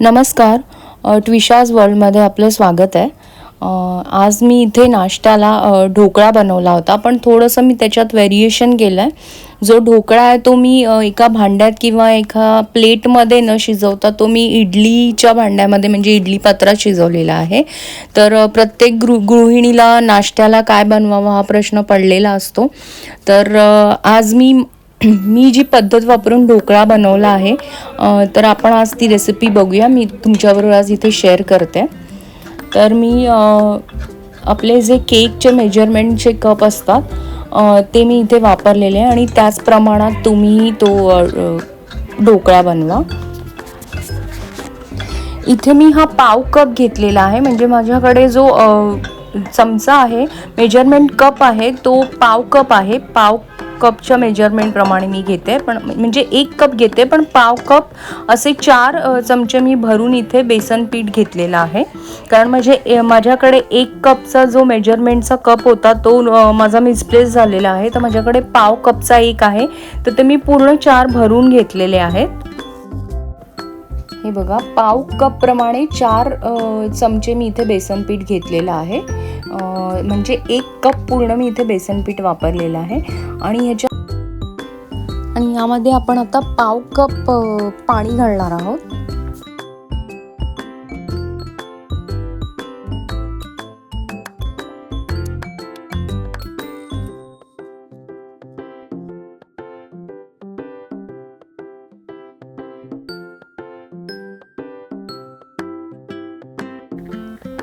नमस्कार. ट्विशाज वर्ल्डमध्ये आपलं स्वागत आहे. आज मी इथे नाश्त्याला ढोकळा बनवला होता पण थोडंसं मी त्याच्यात व्हेरिएशन केलं आहे जो ढोकळा आहे तो मी एका भांड्यात किंवा एका प्लेटमध्ये न शिजवता तो मी इडलीच्या भांड्यामध्ये म्हणजे इडली पात्रात शिजवलेला आहे. तर प्रत्येक गृ गृहिणीला नाश्त्याला काय बनवावा हा प्रश्न पडलेला असतो. तर आज मी मी जी पद्धत वापरून ढोकळा बनवला आहे तर आपण आज ती रेसिपी बघूया. मी तुमच्याबरोबर आज इथे शेअर करते. तर मी आपले जे केकचे मेजरमेंटचे कप असतात ते मी इथे वापरलेले आहे आणि त्याच प्रमाणात तुम्ही तो ढोकळा बनवा. इथे मी हा पाव कप घेतलेला आहे. म्हणजे माझ्याकडे जो चमचा आहे मेजरमेंट कप आहे तो पाव कप आहे. पाव कपच्या मेजरमेंटप्रमाणे मी घेते. पण म्हणजे एक कप घेते पण पाव कप असे चार चमचे मी भरून इथे बेसन पीठ घेतलेला आहे. कारण म्हणजे ए- माझ्याकडे एक कपचा जो मेजरमेंटचा कप होता तो माझा मिसप्लेस झालेला आहे. तर माझ्याकडे पाव कपचा एक आहे. तर ते मी पूर्ण चार भरून घेतलेले आहेत. हे बघा पाव कप प्रमाणे चार चमचे मी इथे बेसन पीठ घेतलेलं आहे. म्हणजे एक कप पूर्ण मी इथे बेसन पीठ वापरलेलं आहे. आणि ह्याच्या आणि यामध्ये आपण आता पाव कप पाणी घालणार आहोत.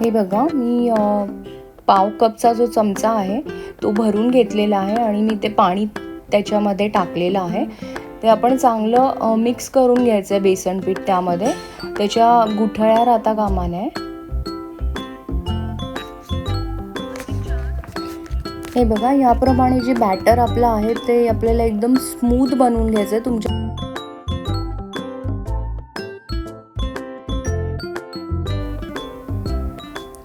हे बघा मी पाव कपचा जो चमचा आहे तो भरून घेतलेला आहे आणि मी ते पाणी त्याच्यामध्ये टाकलेलं आहे. ते आपण चांगलं मिक्स करून घ्यायचं आहे बेसन पीठ त्यामध्ये. त्याच्या गुठळ्या राहता कामा नये हे बघा याप्रमाणे जे बॅटर आपलं आहे ते आपल्याला एकदम स्मूथ बनवून घ्यायचं आहे तुमच्या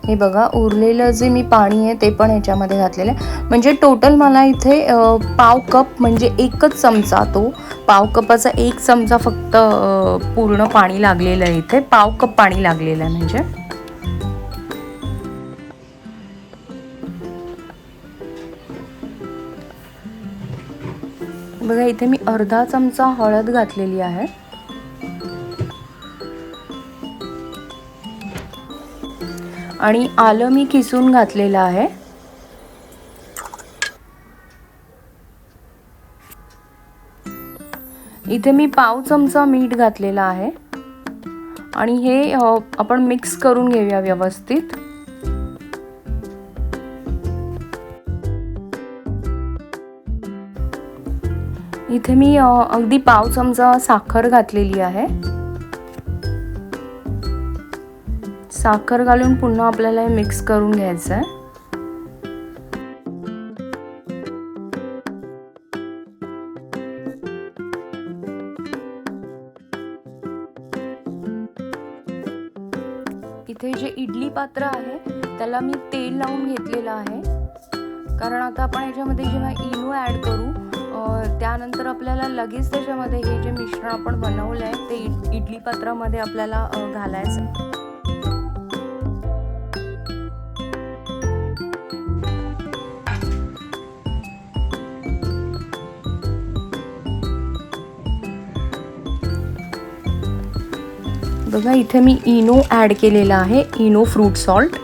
हे बघा उरलेलं जे मी पाणी आहे ते पण ह्याच्यामध्ये घातलेलं आहे. म्हणजे टोटल मला इथे पाव कप म्हणजे एकच चमचा तो. पाव कपाचा एक चमचा फक्त पूर्ण पाणी लागलेलं आहे इथे. पाव कप पाणी लागलेलं आहे म्हणजे. बघा इथे मी अर्धा चमचा हळद घातलेली आहे. आणि आलं मी किसून घातलेलं आहे. इथे मी पाव चमचा मीठ घातलेला आहे. आणि हे आपण मिक्स करून घेऊया व्यवस्थित. इथे मी अगदी पाव चमचा साखर घातलेली आहे. साखर घालून पुन्हा आपल्याला हे मिक्स करून घ्यायचं आहे इथे जे इडली पात्र आहे त्याला मी तेल लावून घेतलेलं आहे. कारण आता आपण याच्यामध्ये जेव्हा इनो ॲड करू त्यानंतर आपल्याला लगेच त्याच्यामध्ये हे जे मिश्रण आपण बनवलं आहे ते इडली पात्रामध्ये आपल्याला घालायचं बघा इथे मी इनो ॲड केलेला आहे इनो फ्रूट सॉल्ट.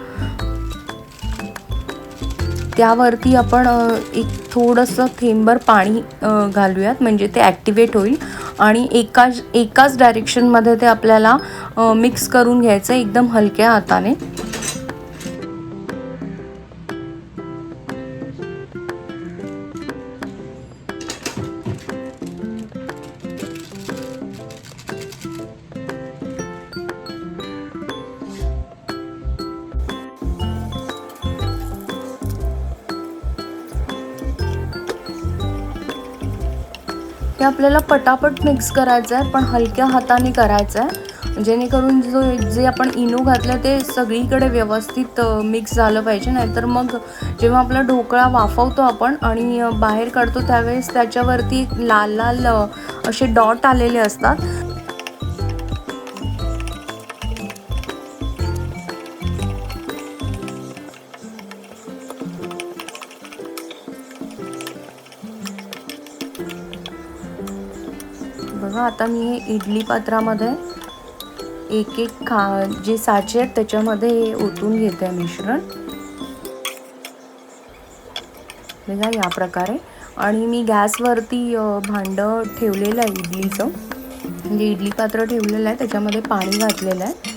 त्यावरती आपण एक थोडंसं थेंबर पाणी घालूयात म्हणजे ते ॲक्टिवेट होईल. आणि एकाच एकाच डायरेक्शनमध्ये ते आपल्याला मिक्स करून घ्यायचं आहे एकदम हलक्या हाताने. हे आपल्याला पटापट मिक्स करायचं आहे पण हलक्या हाताने करायचं आहे जेणेकरून जो जे आपण इनो घातलं ते सगळीकडे व्यवस्थित मिक्स झालं पाहिजे. नाहीतर मग जेव्हा आपला ढोकळा वाफवतो आपण आणि बाहेर काढतो त्यावेळेस त्याच्यावरती लाल लाल असे डॉट आलेले असतात. बघा आता मी हे इडली पात्रामध्ये एक एक खा जे साचे आहेत त्याच्यामध्ये हे ओतून घेते आहे मिश्रण. बघा या प्रकारे. आणि मी गॅसवरती भांडं ठेवलेलं आहे इडलीचं. म्हणजे इडली पात्र ठेवलेलं आहे त्याच्यामध्ये पाणी घातलेलं आहे.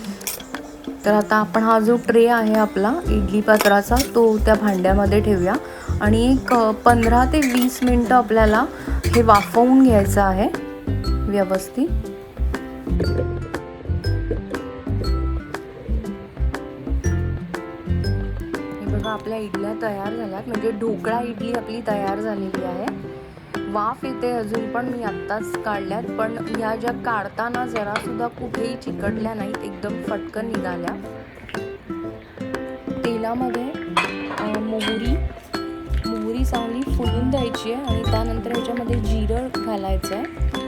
तर आता आपण हा जो ट्रे आहे आपला इडली पात्राचा तो त्या भांड्यामध्ये ठेवूया. आणि एक पंधरा ते वीस मिनटं आपल्याला हे वाफवून घ्यायचं आहे. व्यवस्थित. हे बघा आपल्या इडल्या तयार झाल्यात. म्हणजे ढोकळा इडली आपली तयार झालेली आहे. वाफ येते अजून पण मी आत्ताच काढल्यात. पण ह्या ज्या काढताना जरासुद्धा कुठेही चिकटल्या नाहीत एकदम फटकन निघाल्या. तेलामध्ये मोहरी मोहरी चांगली फुलून द्यायची आहे आणि त्यानंतर ह्याच्यामध्ये जिरं घालायचं आहे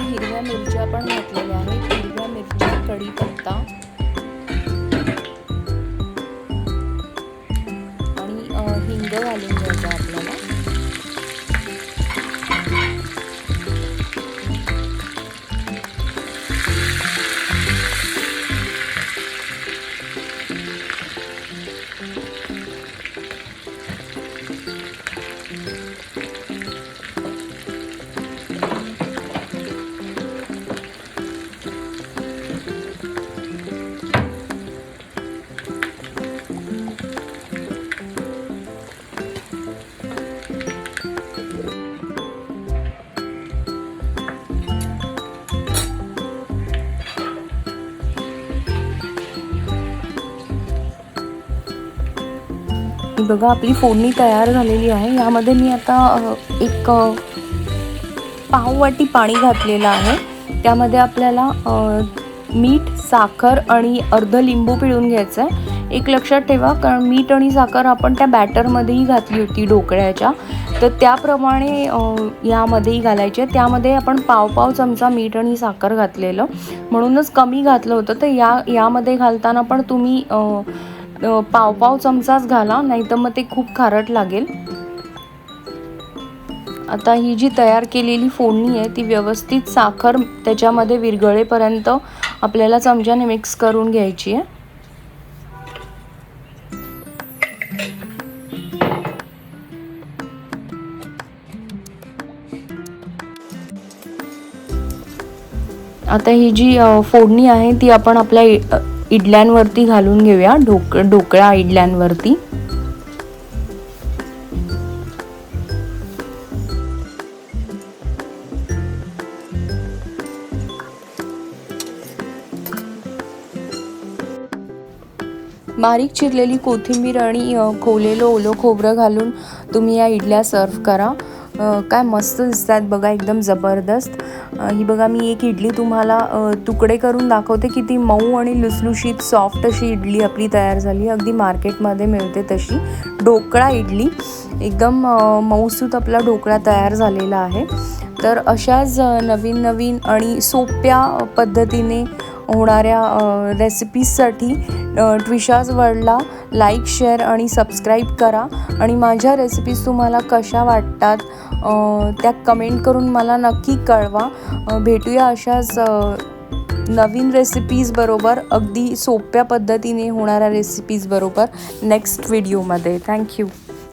हिरव्या मिरच्या पण घातलेल्या आहेत. हिरव्या मिरच्या कढीपत्ता बघा आपली फोडणी तयार झालेली आहे. यामध्ये मी आता एक पाववाटी पाणी घातलेलं आहे. त्यामध्ये आपल्याला मीठ साखर आणि अर्ध लिंबू पिळून घ्यायचं आहे एक लक्षात ठेवा कारण मीठ आणि साखर आपण त्या बॅटरमध्येही घातली होती ढोकळ्याच्या तर त्याप्रमाणे यामध्येही घालायचे. त्यामध्ये आपण पाव पाव चमचा मीठ आणि साखर घातलेलं. म्हणूनच कमी घातलं होतं. तर या यामध्ये घालताना पण तुम्ही पाव पाव चमचाच घाला नाही तर मग ते खूप खारट लागेल. आता ही जी तयार केलेली फोडणी आहे ती व्यवस्थित साखर त्याच्यामध्ये विरघळेपर्यंत आपल्याला चमच्याने मिक्स करून घ्यायची आहे. आता ही जी फोडणी आहे ती आपण आपल्या इडल्यांवरती घालून घेऊया ढोक ढोकळा इडल्यांवरती. बारीक चिरलेली कोथिंबीर आणि अ, खोवलेलं ओलं खोबरं घालून तुम्ही या इडल्या सर्व करा. काय मस्त दिसतात बघा एकदम जबरदस्त. ही बघा मी एक इडली तुम्हाला तुकडे करून दाखवते किती मऊ आणि लुसलुशीत सॉफ्ट अशी इडली आपली तयार झाली. अगदी मार्केटमध्ये मिळते तशी. ढोकळा इडली. एकदम मऊसूत आपला ढोकळा तयार झालेला आहे. तर अशाच नवीन नवीन आणि सोप्या पद्धतीने होणाऱ्या रेसिपीजसाठी ट्विशाज वर्ल्डला लाईक शेअर आणि सबस्क्राईब करा. आणि माझ्या रेसिपीज तुम्हाला कशा वाटतात त्या कमेंट करून मला नक्की कळवा. भेटूया अशाच नवीन रेसिपीजबरोबर अगदी सोप्या पद्धतीने होणाऱ्या रेसिपीजबरोबर नेक्स्ट व्हिडिओमध्ये थँक्यू